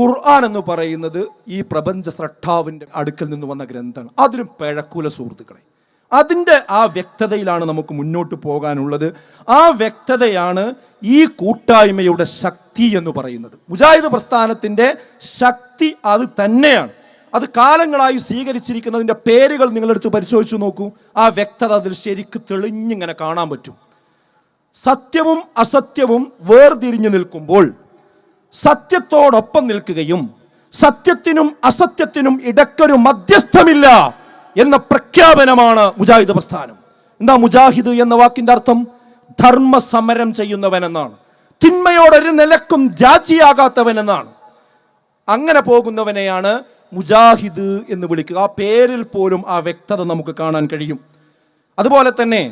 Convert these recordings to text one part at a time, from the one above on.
ഖുർആൻ എന്ന് പറയുന്നത് ഈ പ്രപഞ്ച സ്രഷ്ടാവിന്റെ അടുക്കൽ നിന്ന് വന്ന ഗ്രന്ഥമാണ്. അതിലും പിഴക്കൂല സുഹൃത്തുക്കളെ. അതിന്റെ ആ വ്യക്തതയിലാണ് നമുക്ക് മുന്നോട്ട് പോകാനുള്ളത്. ആ വ്യക്തതയാണ് ഈ കൂട്ടായ്മയുടെ ശക്തി എന്ന് പറയുന്നത്. മുജാഹിദ് പ്രസ്ഥാനത്തിന്റെ ശക്തി അത് തന്നെയാണ്. അത് കാലങ്ങളായി സ്വീകരിച്ചിരിക്കുന്നതിന്റെ പേരുകൾ നിങ്ങളെടുത്ത് പരിശോധിച്ചു നോക്കൂ. ആ വ്യക്തത അതിൽ ശരിക്ക് തെളിഞ്ഞിങ്ങനെ കാണാൻ പറ്റും. സത്യവും അസത്യവും വേർതിരിഞ്ഞു നിൽക്കുമ്പോൾ സത്യത്തോടൊപ്പം നിൽക്കുകയും സത്യത്തിനും അസത്യത്തിനും ഇടക്കൊരു മധ്യസ്ഥമില്ല എന്ന പ്രഖ്യാപനമാണ് മുജാഹിദ് പ്രസ്ഥാനം. എന്താ മുജാഹിദ് എന്ന വാക്കിന്റെ അർത്ഥം? ധർമ്മ സമരം ചെയ്യുന്നവൻ എന്നാണ് തിന്മയോടൊരു നിലക്കും രാജിയാകാത്തവൻ എന്നാണ് അങ്ങനെ പോകുന്നവനെയാണ് മുജാഹിദ് എന്ന് വിളിക്കുക. ആ പേരിൽ പോലും ആ വ്യക്തത നമുക്ക് കാണാൻ കഴിയും. അതുപോലെ തന്നെ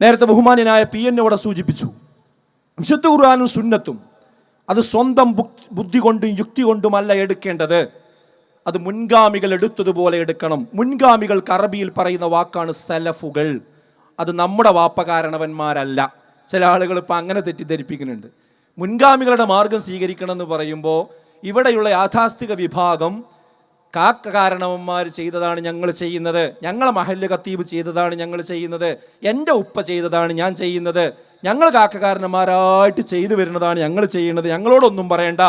നേരത്തെ ബഹുമാന്യനായ പി എൻ ഇവിടെ സൂചിപ്പിച്ചു. വിശുദ്ധ ഖുർആാനും സുന്നത്തും അത് സ്വന്തം ബുദ്ധി കൊണ്ടും യുക്തി കൊണ്ടുമല്ല എടുക്കേണ്ടത്. അത് മുൻഗാമികൾ എടുത്തതുപോലെ എടുക്കണം. മുൻഗാമികൾക്ക് അറബിയിൽ പറയുന്ന വാക്കാണ് സലഫുകൾ. അത് നമ്മുടെ വാപ്പകാരണവന്മാരല്ല. ചില ആളുകൾ ഇപ്പം അങ്ങനെ തെറ്റിദ്ധരിപ്പിക്കുന്നുണ്ട്. മുൻഗാമികളുടെ മാർഗം സ്വീകരിക്കണം എന്ന് പറയുമ്പോൾ ഇവിടെയുള്ള യാഥാസ്ഥിക വിഭാഗം കാക്ക കാരണവന്മാർ ചെയ്തതാണ് ഞങ്ങൾ ചെയ്യുന്നത്. ഞങ്ങളെ മഹല്ല് കത്തീബ് ചെയ്തതാണ് ഞങ്ങൾ ചെയ്യുന്നത്. എന്റെ ഉപ്പ ചെയ്തതാണ് ഞാൻ ചെയ്യുന്നത്. ഞങ്ങൾ കാക്കകാരന്മാരായിട്ട് ചെയ്തു വരുന്നതാണ് ഞങ്ങൾ ചെയ്യുന്നത്. ഞങ്ങളോടൊന്നും പറയണ്ട.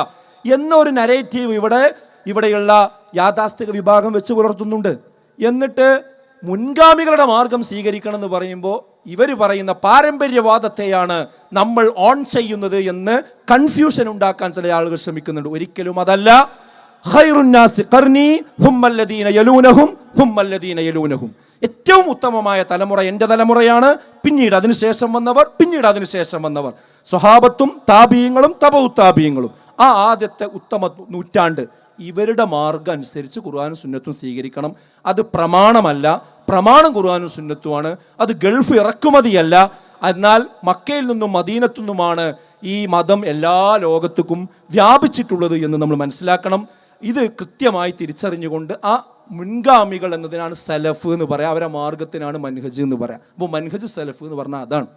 എന്നൊരു നരേറ്റീവ് ഇവിടെ ഇവിടെയുള്ള യാഥാസ്ഥിക വിഭാഗം വെച്ച് പുലർത്തുന്നുണ്ട്. എന്നിട്ട് മുൻഗാമികളുടെ മാർഗം സ്വീകരിക്കണം എന്ന് പറയുമ്പോൾ ഇവർ പറയുന്ന പാരമ്പര്യവാദത്തെയാണ് നമ്മൾ ഓൺ ചെയ്യുന്നത് എന്ന് കൺഫ്യൂഷൻ ഉണ്ടാക്കാൻ ചില ആളുകൾ ശ്രമിക്കുന്നുണ്ട്. ഒരിക്കലും അതല്ല. ഖൈറുന്നാസി ഖർനി ഹുമ്മല്ലദീന യലൂനഹും ഹുമ്മല്ലദീന യലൂനഹും. ഏറ്റവും ഉത്തമമായ തലമുറ എന്റെ തലമുറയാണ്. പിന്നീട് അതിനുശേഷം വന്നവർ പിന്നീട് അതിനുശേഷം വന്നവർ. സ്വഹാബത്തും താപീയങ്ങളും തപവും താപീയങ്ങളും ആ ആദ്യത്തെ ഉത്തമ നൂറ്റാണ്ട് ഇവരുടെ മാർഗം അനുസരിച്ച് ഖുർആാനും സുന്നത്തും സ്വീകരിക്കണം. അത് പ്രമാണമല്ല. പ്രമാണം ഖുർആാനും സുന്നത്തുമാണ്. അത് ഗൾഫ് ഇറക്കുമതിയല്ല. എന്നാൽ മക്കയിൽ നിന്നും മദീനത്തു നിന്നുമാണ് ഈ മതം എല്ലാ ലോകത്തുക്കും വ്യാപിച്ചിട്ടുള്ളത് എന്ന് നമ്മൾ മനസ്സിലാക്കണം. ഇത് കൃത്യമായി തിരിച്ചറിഞ്ഞുകൊണ്ട് ആ മുൻഗാമികൾ എന്നതിനാണ് സലഫ് എന്ന് പറയാം. അവരെ മാർഗത്തിനാണ് മൻഹജ് എന്ന് പറയാം. അപ്പോൾ മൻഹജ് സലഫ് എന്ന് പറഞ്ഞാൽ അതാണ്.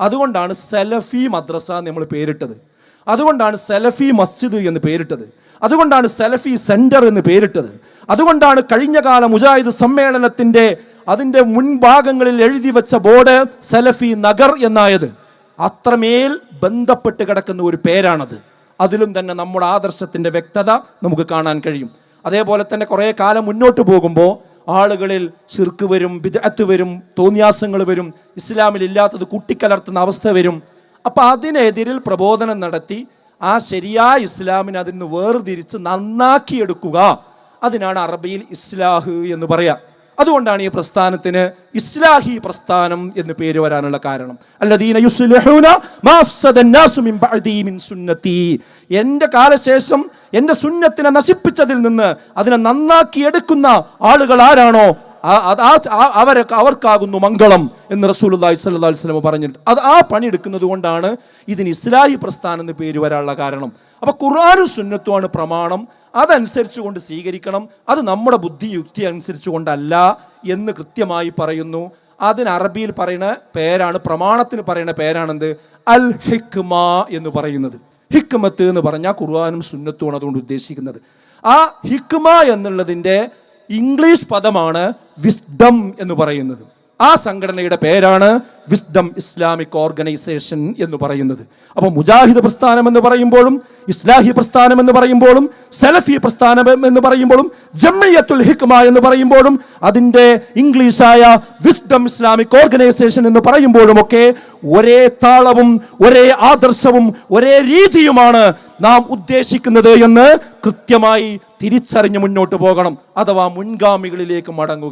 അതുകൊണ്ടാണ് സലഫി മദ്രസ എന്ന് നമ്മൾ പേരിട്ടത്. അതുകൊണ്ടാണ് സലഫി മസ്ജിദ് എന്ന് പേരിട്ടത്. അതുകൊണ്ടാണ് സലഫി സെന്റർ എന്ന് പേരിട്ടത്. അതുകൊണ്ടാണ് കഴിഞ്ഞ കാല മുജാഹിദ് സമ്മേളനത്തിന്റെ അതിന്റെ മുൻഭാഗങ്ങളിൽ എഴുതി വെച്ച ബോർഡ് സലഫി നഗർ എന്നായത്. അത്രമേൽ ബന്ധപ്പെട്ട് കിടക്കുന്ന ഒരു പേരാണത്. അതിലും തന്നെ നമ്മുടെ ആദർശത്തിന്റെ വ്യക്തത നമുക്ക് കാണാൻ കഴിയും. അതേപോലെ തന്നെ കുറേ കാലം മുന്നോട്ട് പോകുമ്പോൾ ആളുകളിൽ ചിർക്ക് വരും ബിദഅത്ത് വരും തോന്നിയാസങ്ങൾ വരും ഇസ്ലാമിൽ ഇല്ലാത്തത് കുട്ടിക്കലർത്തുന്ന അവസ്ഥ വരും. അപ്പോൾ അതിനെതിരിൽ പ്രബോധനം നടത്തി ആ ശരിയായ ഇസ്ലാമിനെ അതിൽ നിന്ന് വേർതിരിച്ച് നന്നാക്കിയെടുക്കുക. അതിനാണ് അറബിയിൽ ഇസ്ലാഹ് എന്ന് പറയാം. അതുകൊണ്ടാണ് ഈ പ്രസ്ഥാനത്തിന് ഇസ്ലാഹി പ്രസ്ഥാനം എന്ന് പേര് വരാനുള്ള കാരണം. അല്ലദീന എന്റെ കാലശേഷം എന്റെ സുന്നത്തിനെ നശിപ്പിച്ചതിൽ നിന്ന് അതിനെ നന്നാക്കി എടുക്കുന്ന ആളുകൾ ആരാണോ? അവരൊക്കെ അവർക്കാകുന്നു മംഗളം എന്ന് അലൈഹി വസല്ലം പറഞ്ഞിട്ട് അത് ആ പണി എടുക്കുന്നത് കൊണ്ടാണ് ഇതിന് ഇസ്ലാഹി പ്രസ്ഥാനം എന്ന് പേര് വരാനുള്ള കാരണം. അപ്പോൾ ഖുർആാനും സുന്നത്തുമാണ് പ്രമാണം. അതനുസരിച്ച് കൊണ്ട് സ്വീകരിക്കണം. അത് നമ്മുടെ ബുദ്ധി യുക്തി അനുസരിച്ച് കൊണ്ടല്ല എന്ന് കൃത്യമായി പറയുന്നു. അതിന് അറബിയിൽ പറയുന്ന പേരാണ് പ്രമാണത്തിന് പറയുന്ന പേരാണെന്ത്? അൽ ഹിക്മ എന്ന് പറയുന്നത്. ഹിക്മത്ത് എന്ന് പറഞ്ഞാൽ ഖുർആാനും സുന്നത്തുമാണ് അതുകൊണ്ട് ഉദ്ദേശിക്കുന്നത്. ആ ഹിക്മ എന്നുള്ളതിന്റെ ഇംഗ്ലീഷ് പദമാണ് വിസ്ഡം എന്ന് പറയുന്നത്. ആ സംഘടനയുടെ പേരാണ് വിസ്ഡം ഇസ്ലാമിക് ഓർഗനൈസേഷൻ എന്ന് പറയുന്നത്. അപ്പോൾ മുജാഹിദ് പ്രസ്ഥാനം എന്ന് പറയുമ്പോഴും ഇസ്ലാഹി പ്രസ്ഥാനം എന്ന് പറയുമ്പോഴും സലഫി പ്രസ്ഥാനം എന്ന് പറയുമ്പോഴും ജമ്മിയത്തുൽ ഹിക്മ എന്ന് പറയുമ്പോഴും അതിന്റെ ഇംഗ്ലീഷായ വിസ്ഡം ഇസ്ലാമിക് ഓർഗനൈസേഷൻ എന്ന് പറയുമ്പോഴും ഒക്കെ ഒരേ താളവും ഒരേ ആദർശവും ഒരേ രീതിയുമാണ് നാം ഉദ്ദേശിക്കുന്നത് എന്ന് കൃത്യമായി തിരിച്ചറിഞ്ഞ് മുന്നോട്ട് പോകണം. അഥവാ മുൻഗാമികളിലേക്ക് മടങ്ങുക.